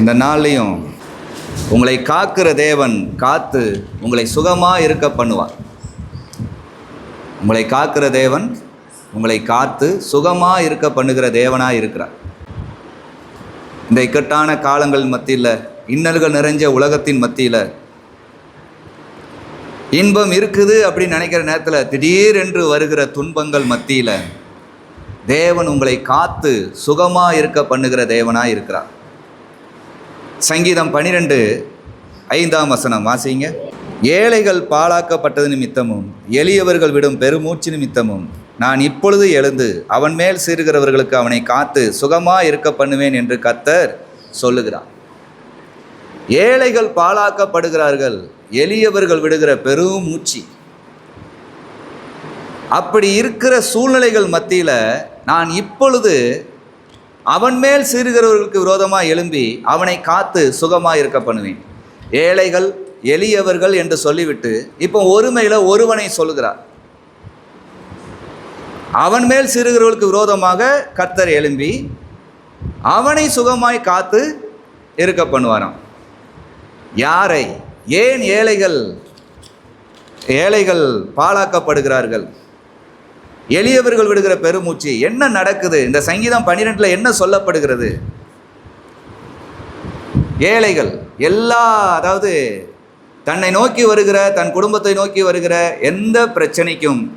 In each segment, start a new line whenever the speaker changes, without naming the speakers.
இந்த நாள்லையும் உங்களை காக்கிற தேவன் காத்து உங்களை சுகமாக இருக்க பண்ணுவார். உங்களை காக்கிற தேவன் உங்களை காத்து சுகமாக இருக்க பண்ணுகிற தேவனாக இருக்கிறார். இந்த இக்கட்டான காலங்கள் மத்தியில் இன்னல்கள் நிறைஞ்ச உலகத்தின் மத்தியில் இன்பம் இருக்குது அப்படின்னு நினைக்கிற நேரத்தில் திடீரென்று வருகிற துன்பங்கள் மத்தியில் தேவன் உங்களை காத்து சுகமாக இருக்க பண்ணுகிற தேவனாக இருக்கிறார். சங்கீதம் பனிரெண்டு ஐந்தாம் வசனம். வாசிங்க. ஏழைகள் பாழாக்கப்பட்டது நிமித்தமும் எளியவர்கள் விடும் பெருமூச்சு நிமித்தமும் நான் இப்பொழுது எழுந்து அவன் மேல் சீறுகிறவர்களுக்கு அவனை காத்து சுகமாக இருக்க பண்ணுவேன் என்று கத்தர் சொல்லுகிறார். ஏழைகள் பாழாக்கப்படுகிறார்கள் எளியவர்கள் விடுகிற பெரும் மூச்சு அப்படி இருக்கிற சூழ்நிலைகள் மத்தியில் நான் இப்பொழுது அவன் மேல் சீறுகிறவர்களுக்கு விரோதமாக எழும்பி அவனை காத்து சுகமாக இருக்க பண்ணுவேன். ஏழைகள் எளியவர்கள் என்று சொல்லிவிட்டு இப்போ ஒருமையில் ஒருவனை சொல்லுகிறார். அவன் மேல் சிறுகிறவர்களுக்கு விரோதமாக கர்த்தர் எழும்பி அவனை சுகமாய் காத்து இருக்க பண்ணுவாராம். யாரை? ஏன் ஏழைகள் ஏழைகள் பாழாக்கப்படுகிறார்கள்? எளியவர்கள் விடுகிற பெருமூச்சு. என்ன நடக்குது? இந்த சங்கீதம் பன்னிரெண்டில் என்ன சொல்லப்படுகிறது? ஏழைகள் எல்லா அதாவது தன்னை நோக்கி வருகிற தன் குடும்பத்தை நோக்கி வருகிற எந்த பிரச்சனைக்கும்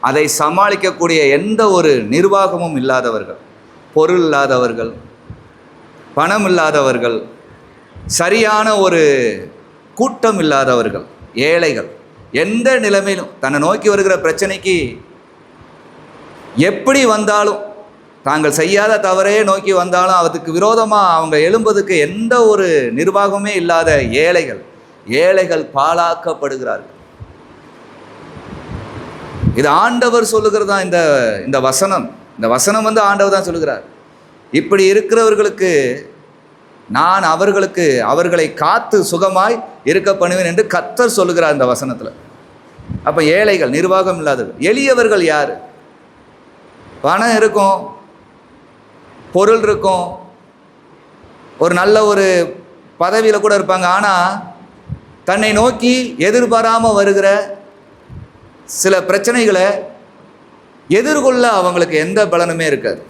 அதை சமாளிக்கக்கூடிய எந்த ஒரு நிர்வாகமும் இல்லாதவர்கள் பொருள் இல்லாதவர்கள் பணம் இல்லாதவர்கள் சரியான ஒரு கூட்டம் இல்லாதவர்கள் ஏழைகள் எந்த நிலைமையிலும் தன்னை நோக்கி வருகிற பிரச்சனைக்கு எப்படி வந்தாலும் தாங்கள் செய்யாத தவறே நோக்கி வந்தாலும் அதுக்கு விரோதமாக அவங்க எழும்புவதுக்கு எந்த ஒரு நிர்வாகமே இல்லாத ஏழைகள் ஏழைகள் பாழாக்கப்படுகிறார்கள். இது ஆண்டவர் சொல்லுகிறது தான் இந்த இந்த வசனம். இந்த வசனம் வந்து ஆண்டவர் தான் சொல்லுகிறார். இப்படி இருக்கிறவர்களுக்கு நான் அவர்களுக்கு அவர்களை காத்து சுகமாய் இருக்க பண்ணுவேன் என்று கத்தர் சொல்லுகிறார் இந்த வசனத்தில். அப்போ ஏழைகள் நிர்வாகம் இல்லாதவர் எளியவர்கள் யார்? பணம் இருக்கும் பொருள் இருக்கும் ஒரு நல்ல ஒரு பதவியில் கூட இருப்பாங்க. ஆனால் தன்னை நோக்கி எதிர்பாராமல் வருகிற சில பிரச்சனைகளை எதிர்கொள்ள அவங்களுக்கு எந்த பலனுமே இருக்காது.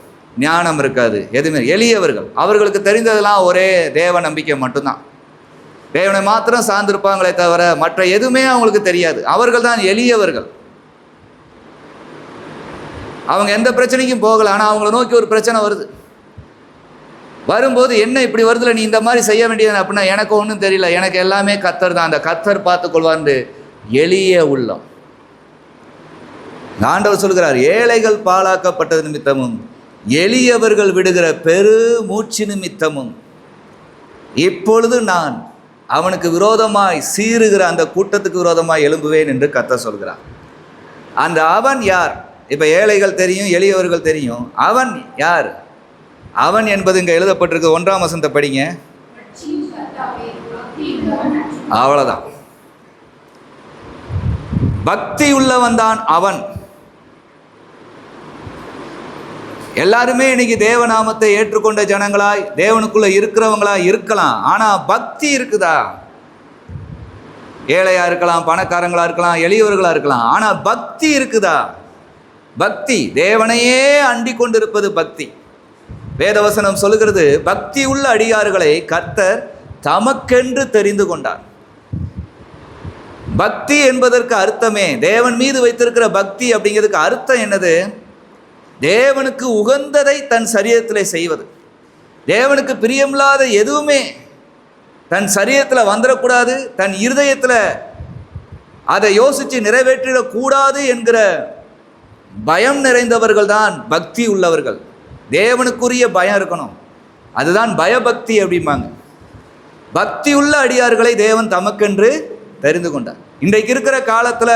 ஞானம் இருக்காது எதுவுமே எளியவர்கள் அவர்களுக்கு தெரிந்ததெல்லாம் ஒரே தேவ நம்பிக்கை மட்டும்தான். தேவனை மாத்திரம் சார்ந்திருப்பாங்களே தவிர மற்ற எதுவுமே அவங்களுக்கு தெரியாது. அவர்கள் தான் எளியவர்கள். அவங்க எந்த பிரச்சனைக்கும் போகலை ஆனால் அவங்கள நோக்கி ஒரு பிரச்சனை வருது. வரும்போது என்ன இப்படி வருதுல நீ இந்த மாதிரி செய்ய வேண்டியது அப்படின்னா எனக்கு ஒன்றும் தெரியல எனக்கு எல்லாமே கத்தர் தான். அந்த கத்தர் பார்த்து எளிய உள்ளம். ஆண்டவர் சொல்கிறார் ஏழைகள் பாழாக்கப்பட்டது நிமித்தமும் எளியவர்கள் விடுகிற பெரு மூச்சு நிமித்தமும். இப்பொழுது நான் அவனுக்கு விரோதமாய் சீறுகிற அந்த கூட்டத்துக்கு விரோதமாய் எழும்புவேன் என்று கத்த சொல்கிறார். அந்த அவன் யார்? இப்போ ஏழைகள் தெரியும் எளியவர்கள் தெரியும். அவன் யார்? அவன் என்பது இங்கே எழுதப்பட்டிருக்கு. ஒன்றாம் வசந்த படிங்க. அவ்வளோதான் பக்தி உள்ளவன் தான் அவன். எல்லாருமே இன்னைக்கு தேவநாமத்தை ஏற்றுக்கொண்ட ஜனங்களாய் தேவனுக்குள்ள இருக்கிறவங்களா இருக்கலாம். ஆனால் பக்தி இருக்குதா? ஏழையா இருக்கலாம் பணக்காரங்களா இருக்கலாம் எளியவர்களா இருக்கலாம். ஆனால் பக்தி இருக்குதா? பக்தி. தேவனையே அண்டி கொண்டிருப்பது பக்தி. வேதவசனம் சொல்லுகிறது பக்தி உள்ள அடியார்களை கர்த்தர் தமக்கென்று தெரிந்து கொண்டார். பக்தி என்பதற்கு அர்த்தமே. தேவன் மீது வைத்திருக்கிற பக்தி அப்படிங்கிறதுக்கு அர்த்தம் என்னது? தேவனுக்கு உகந்ததை தன் சரீரத்தில் செய்வது. தேவனுக்கு பிரியமில்லாத எதுவுமே தன் சரீரத்தில் வந்துடக்கூடாது தன் இருதயத்தில் அதை யோசித்து நிறைவேற்றிடக்கூடாது என்கிற பயம் நிறைந்தவர்கள் தான் பக்தி உள்ளவர்கள். தேவனுக்குரிய பயம் இருக்கணும். அதுதான் பயபக்தி அப்படிம்பாங்க. பக்தி உள்ள அடியார்களை தேவன் தமக்கென்று தெரிந்து கொண்டார். இன்றைக்கு இருக்கிற காலத்தில்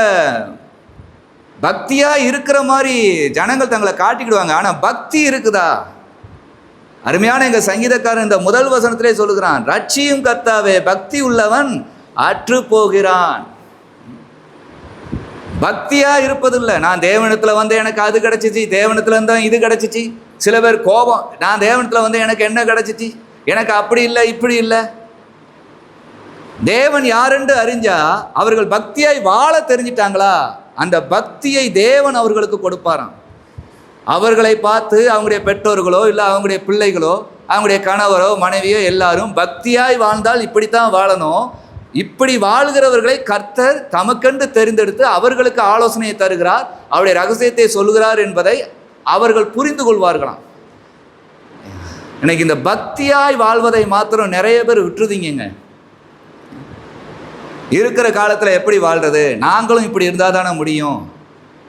பக்தியாக இருக்கிற மாதிரி ஜனங்கள் தங்களை காட்டிக்கிடுவாங்க. ஆனால் பக்தி இருக்குதா? அருமையான எங்கள் சங்கீதக்காரன் இந்த முதல் வசனத்திலே சொல்லுகிறான் ரட்சியும் கர்த்தாவே பக்தி உள்ளவன் அற்று போகிறான். பக்தியா இருப்பதில்லை. நான் தேவனத்தில் வந்து எனக்கு அது கிடச்சிச்சு தேவனத்தில் இருந்தால் இது கிடச்சிச்சு. சில பேர் கோபம் நான் தேவனத்தில் வந்து எனக்கு என்ன கிடச்சிச்சு? எனக்கு அப்படி இல்லை இப்படி இல்லை. தேவன் யாரென்று அறிஞ்சா அவர்கள் பக்தியாய் வாழ தெரிஞ்சிட்டாங்களா? அந்த பக்தியை தேவன் அவர்களுக்கு கொடுப்பாராம். அவர்களை பார்த்து அவங்களுடைய பெற்றோர்களோ இல்லை அவங்களுடைய பிள்ளைகளோ அவங்களுடைய கணவரோ மனைவியோ எல்லாரும் பக்தியாய் வாழ்ந்தால் இப்படித்தான் வாழணும். இப்படி வாழ்கிறவர்களை கர்த்தர் தமக்கென்று தெரிந்தெடுத்து அவர்களுக்கு ஆலோசனையை தருகிறார். அவருடைய ரகசியத்தை சொல்லுகிறார் என்பதை அவர்கள் புரிந்து கொள்வார்களாம். இன்னைக்கு இந்த பக்தியாய் வாழ்வதை மாத்திரம் நிறைய பேர் விட்டுருதீங்க இருக்கிற காலத்தில் எப்படி வாழ்றது? நாங்களும் இப்படி இருந்தால் தானே முடியும்.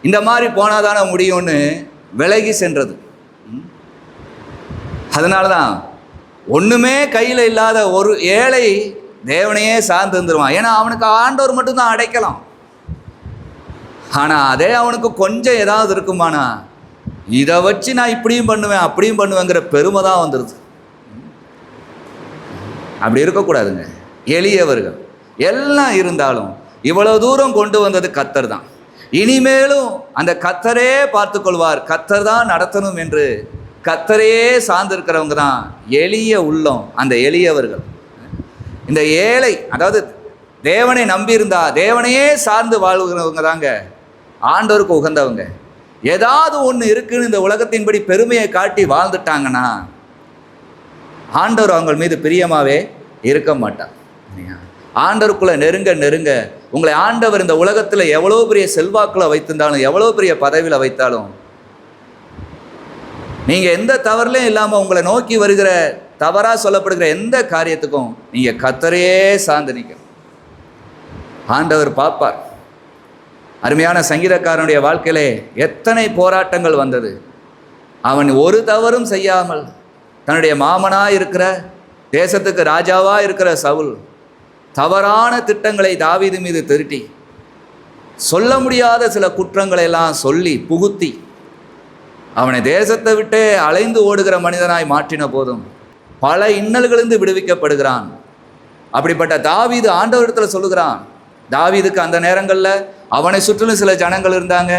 இந்த மாதிரி போனால் தானே முடியும்னு விலகி சென்றது. அதனால தான் ஒன்றுமே கையில் இல்லாத ஒரு ஏழை தேவனையே சார்ந்து இருந்துருவான். ஏன்னா அவனுக்கு ஆண்டவர் மட்டும்தான் அடைக்கலாம். ஆனால் அதே அவனுக்கு கொஞ்சம் ஏதாவது இருக்குமானா இதை வச்சு நான் இப்படியும் பண்ணுவேன் அப்படியும் பண்ணுவேங்கிற பெருமை தான் வந்துடுது அப்படி இருக்கக்கூடாதுங்க. எளியவர்கள். எல்லாம் இருந்தாலும் இவ்வளவு தூரம் கொண்டு வந்தது கத்தர் தான். இனிமேலும் அந்த கத்தரே பார்த்து கொள்வார் கத்தர் தான் நடத்தணும் என்று கத்தரையே சார்ந்திருக்கிறவங்க தான் எளிய உள்ளம் அந்த எளியவர்கள். இந்த ஏழை அதாவது தேவனை நம்பியிருந்தா தேவனையே சார்ந்து வாழ்கிறவங்க தாங்க. ஆண்டவருக்கு உகந்தவங்க. ஏதாவது ஒன்று இருக்குன்னு இந்த உலகத்தின்படி பெருமையை காட்டி வாழ்ந்துட்டாங்கன்னா ஆண்டவர் அவங்க மீது பிரியமாகவே இருக்க மாட்டார். ஆண்டவருக்குள்ள நெருங்க நெருங்க உங்களை ஆண்டவர் இந்த உலகத்தில் எவ்வளோ பெரிய செல்வாக்கில் வைத்திருந்தாலும் எவ்வளோ பெரிய பதவியில் வைத்தாலும் நீங்கள் எந்த தவறுலையும் இல்லாமல் உங்களை நோக்கி வருகிற தவறாக சொல்லப்படுகிற எந்த காரியத்துக்கும் நீங்கள் கத்தரையே சார்ந்து நிற்கணும் ஆண்டவர் பார்ப்பார். அருமையான சங்கீதக்காரனுடைய வாழ்க்கையிலே எத்தனை போராட்டங்கள் வந்தது. அவன் ஒரு தவறும் செய்யாமல் தன்னுடைய மாமனாக இருக்கிற தேசத்துக்கு ராஜாவாக இருக்கிற சவுல் தவறான திட்டங்களை தாவீது மீது திருட்டி சொல்ல முடியாத சில குற்றங்களை எல்லாம் சொல்லி புகுத்தி அவனை தேசத்தை விட்டே அலைந்து ஓடுகிற மனிதனாய் மாற்றின போதும் பல இன்னல்களிலிருந்து விடுவிக்கப்படுகிறான். அப்படிப்பட்ட தாவீது ஆண்டவரிடத்தில் சொல்லுகிறான் தாவீதுக்கு அந்த நேரங்களில் அவனை சுற்றிலும் சில ஜனங்கள் இருந்தாங்க.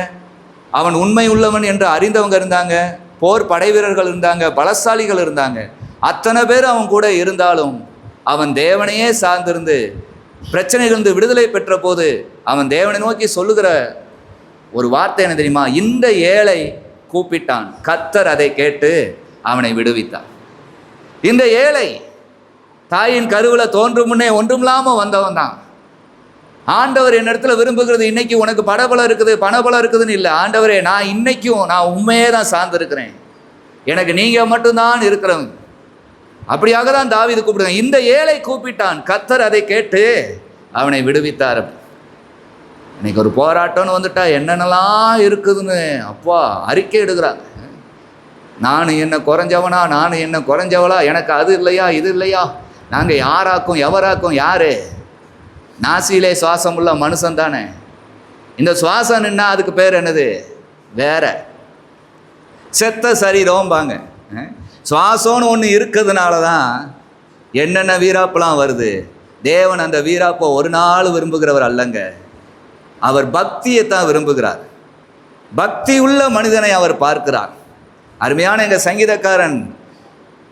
அவன் உண்மை உள்ளவன் என்று அறிந்தவங்க இருந்தாங்க. போர் படை வீரர்கள் இருந்தாங்க. பலசாலிகள் இருந்தாங்க. அத்தனை பேர் அவன் கூட இருந்தாலும் அவன் தேவனையே சார்ந்திருந்து பிரச்சனைகளிருந்து விடுதலை பெற்ற போது அவன் தேவனை நோக்கி சொல்லுகிற ஒரு வார்த்தை என்ன தெரியுமா? இந்த ஏழை கூப்பிட்டான். கத்தர் அதை கேட்டு அவனை விடுவித்தான் இந்த ஏழை தாயின் கருவில் தோன்றும் முன்னே ஒன்றுமில்லாமல் வந்தவன் தான். ஆண்டவர் என்னிடத்துல விரும்புகிறது இன்னைக்கு உனக்கு படபலம் இருக்குது பணபலம் இருக்குதுன்னு இல்லை. ஆண்டவரே நான் இன்னைக்கும் நான் உண்மையே தான் சார்ந்திருக்கிறேன். எனக்கு நீங்கள் மட்டும்தான் இருக்கிறவங்க. அப்படியாக தான் தாவிது கூப்பிடுங்க இந்த ஏழை கூப்பிட்டான். கத்தர் அதை கேட்டு அவனை விடுவித்தார் இன்னைக்கு ஒரு போராட்டம்னு வந்துட்டா என்னென்னலாம் இருக்குதுன்னு அப்பா அறிக்கை எடுக்கிறாங்க நான் என்ன குறைஞ்சவனா நான் என்ன குறைஞ்சவளா? எனக்கு அது இல்லையா இது இல்லையா? நாங்கள் யாராக்கும் எவராக்கும் யாரு? நாசியிலே சுவாசம் உள்ள மனுஷன் தானே. இந்த சுவாசம் நின்னா அதுக்கு பேர் என்னது? வேற. செத்த சரீரம்பாங்க. சுவாசம்னு ஒன்று இருக்கிறதுனால தான் என்னென்ன வீராப்பெல்லாம் வருது? தேவன் அந்த வீராப்பை ஒரு நாள் விரும்புகிறவர் அல்லங்க. அவர் பக்தியை தான் விரும்புகிறார். பக்தி உள்ள மனிதனை அவர் பார்க்கிறார். அருமையான எங்கள் சங்கீதக்காரன்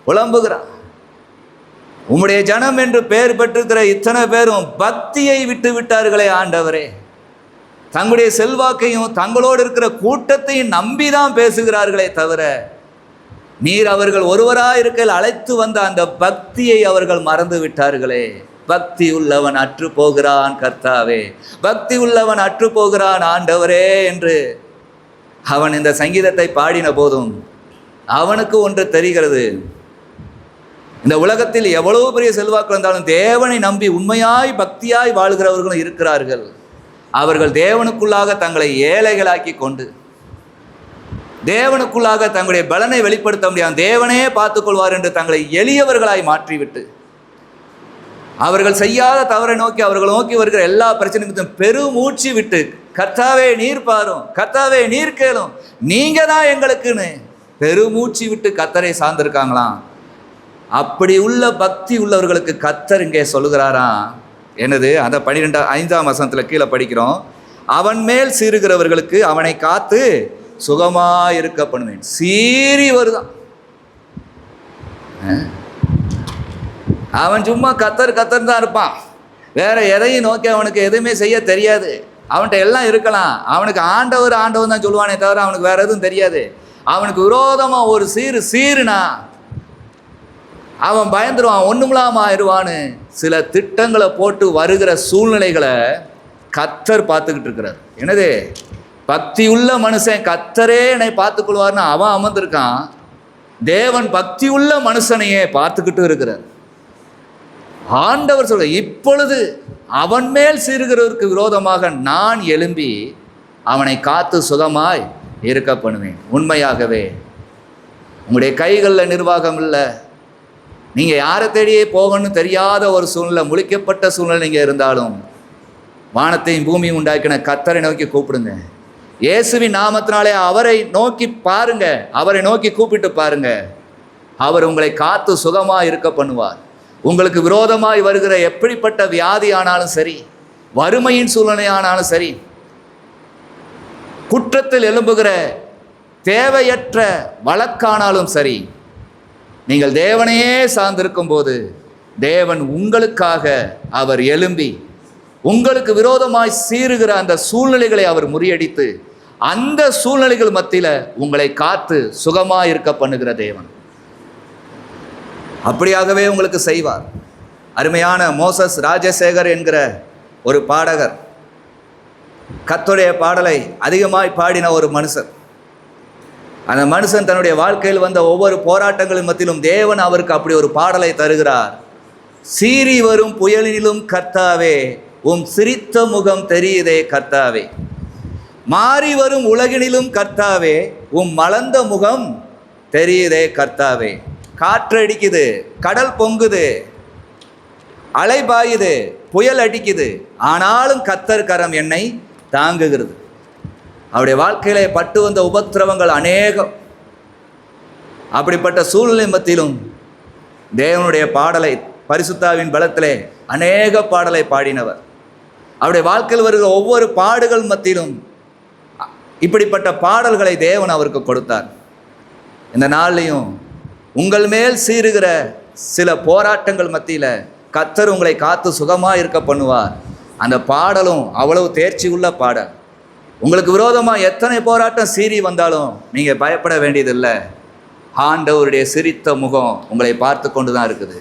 புலம்புகிறான். உம்முடைய ஜனம் என்று பெயர் பெற்றிருக்கிற இத்தனை பேரும் பக்தியை விட்டு விட்டார்களே ஆண்டவரே. தங்களுடைய செல்வாக்கையும் தங்களோடு இருக்கிற கூட்டத்தையும் நம்பி தான் பேசுகிறார்களே தவிர நீர் அவர்கள் ஒருவராக இருக்கையில் அழைத்து வந்த அந்த பக்தியை அவர்கள் மறந்து விட்டார்களே. பக்தி உள்ளவன் அற்று போகிறான் கர்த்தாவே. பக்தி உள்ளவன் அற்று போகிறான் ஆண்டவரே என்று அவன் இந்த சங்கீதத்தை பாடின போதும் அவனுக்கு ஒன்று தெரிகிறது. இந்த உலகத்தில் எவ்வளவு பெரிய செல்வாக்கு இருந்தாலும் தேவனை நம்பி உண்மையாய் பக்தியாய் வாழ்கிறவர்களும் இருக்கிறார்கள். அவர்கள் தேவனுக்குள்ளாக தங்களை ஏழைகளாக்கி கொண்டு தேவனுக்குள்ளாக தங்களுடைய பலனை வெளிப்படுத்த முடியாமல் தேவனே பார்த்துக்கொள்வார் என்று தங்களை எளியவர்களாய் மாற்றிவிட்டு அவர்கள் செய்யாத தவறை நோக்கி அவர்கள் நோக்கி வருகிற எல்லா பிரச்சனைக்கும் பெருமூச்சு விட்டு கத்தாவே நீர் பாரும் கத்தாவே நீர் கேளும் நீங்க தான் எங்களுக்குன்னு பெருமூச்சு விட்டு கத்தரை சார்ந்திருக்காங்களாம். அப்படி உள்ள பக்தி உள்ளவர்களுக்கு கத்தர் இங்கே சொல்லுகிறாராம் என்னது? அந்த பன்னிரெண்டாம் ஐந்தாம் வசனத்தில் கீழே படிக்கிறோம். அவன் மேல் சீறுகிறவர்களுக்கு அவனை காத்து சுகமாக இருக்க பண்ணுவேன். சீறி வருதான். அவன் சும்மா கத்தர் கத்தர் தான் இருப்பான். வேற எதையும் நோக்கி அவனுக்கு எதுவுமே செய்ய தெரியாது. அவன்கிட்ட எல்லாம் இருக்கலாம். அவனுக்கு ஆண்டவர் ஆண்டவன் தான் சொல்லுவானே தவிர அவனுக்கு வேற எதுவும் தெரியாது. அவனுக்கு விரோதமாக ஒரு சீரு சீருனா அவன் பயந்துருவான் ஒன்றுமில்லாம ஆயிடுவான்னு சில திட்டங்களை போட்டு வருகிற சூழ்நிலைகளை கத்தர் பார்த்துக்கிட்டு இருக்கிறார். என்னது? பக்தி உள்ள மனுஷன் கத்தரே என்னை பார்த்துக்கொள்வார்னு அவன் அமர்ந்திருக்கான். தேவன் பக்தி உள்ள மனுஷனையே பார்த்துக்கிட்டு இருக்கிறார். ஆண்டவர் சொல்ற இப்பொழுது அவன் மேல் சீருகிறவருக்கு விரோதமாக நான் எழும்பி அவனை காத்து சுகமாய் இருக்க பண்ணுவேன். உண்மையாகவே. உங்களுடைய கைகளில் நிர்வாகம் இல்லை. நீங்கள் யாரை தேடியே போகணும்னு தெரியாத ஒரு சூழ்நிலை முழிக்கப்பட்ட சூழ்நிலை நீங்கள் இருந்தாலும் வானத்தையும் பூமியும் உண்டாக்கின கத்தரை நோக்கி கூப்பிடுங்க. இயேசுவின் நாமத்தினாலே அவரை நோக்கி பாருங்க. அவரை நோக்கி கூப்பிட்டு பாருங்க. அவர் உங்களை காத்து சுகமாக இருக்க பண்ணுவார். உங்களுக்கு விரோதமாய் வருகிற எப்படிப்பட்ட வியாதி ஆனாலும் சரி வறுமையின் சூழ்நிலை ஆனாலும் சரி குற்றத்தில் எழும்புகிற தேவையற்ற வழக்கானாலும் சரி நீங்கள் தேவனையே சார்ந்திருக்கும் போது தேவன் உங்களுக்காக அவர் எழும்பி உங்களுக்கு விரோதமாய் சீறுகிற அந்த சூழ்நிலைகளை அவர் முறியடித்து அந்த சூழ்நிலைகள் மத்தியில் உங்களை காத்து சுகமாக இருக்க பண்ணுகிற தேவன். அப்படியாகவே உங்களுக்கு செய்வார். அருமையான மோசஸ் ராஜசேகர் என்கிற ஒரு பாடகர் கத்துடைய பாடலை அதிகமாய் பாடின ஒரு மனுஷன். அந்த மனுஷன் தன்னுடைய வாழ்க்கையில் வந்த ஒவ்வொரு போராட்டங்களின் மத்தியிலும் தேவன் அவருக்கு அப்படி ஒரு பாடலை தருகிறார். சீறி வரும் புயலிலும் கர்த்தாவே உம் சிரித்த முகம் தெரியுதே கர்த்தாவே. மாறி வரும் உலகினிலும் கர்த்தாவே உம் மலர்ந்த முகம் தெரியுதே கர்த்தாவே. காற்று அடிக்குது கடல் பொங்குது அலை பாயுது புயல் அடிக்குது. ஆனாலும் கத்தர் கரம் என்னை தாங்குகிறது. அவருடைய வாழ்க்கையிலே பட்டு வந்த உபத்திரவங்கள் அநேகம். அப்படிப்பட்ட சூழ்நிலை மத்தியிலும் தேவனுடைய பாடலை பரிசுத்தாவின் பலத்திலே அநேக பாடலை பாடினவர். அவருடைய வாழ்க்கையில் வருகிற ஒவ்வொரு பாடுகள் மத்தியிலும் இப்படிப்பட்ட பாடல்களை தேவன் அவருக்கு கொடுத்தார். இந்த நாள்லையும் உங்கள் மேல் சீருகிற சில போராட்டங்கள் மத்தியில் கத்தர் உங்களை காத்து சுகமாக இருக்க பண்ணுவார். அந்த பாடலும் அவ்வளவு தேர்ச்சி உள்ள பாடல். உங்களுக்கு விரோதமாக எத்தனை போராட்டம் சீறி வந்தாலும் நீங்கள் பயப்பட வேண்டியதில்லை. ஆண்டவருடைய சிரித்த முகம் உங்களை பார்த்து கொண்டு தான் இருக்குது.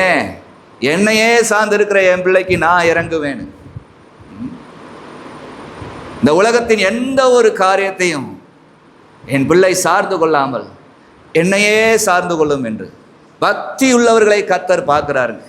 ஏன்? என்னையே சார்ந்திருக்கிற என் பிள்ளைக்கு நான் இறங்குவேன். இந்த உலகத்தின் எந்த ஒரு காரியத்தையும் என் பிள்ளை சார்ந்து கொள்ளாமல் என்னையே சார்ந்து கொள்ளும் என்று. பக்தி உள்ளவர்களை கத்தர் பார்க்குறாருங்க.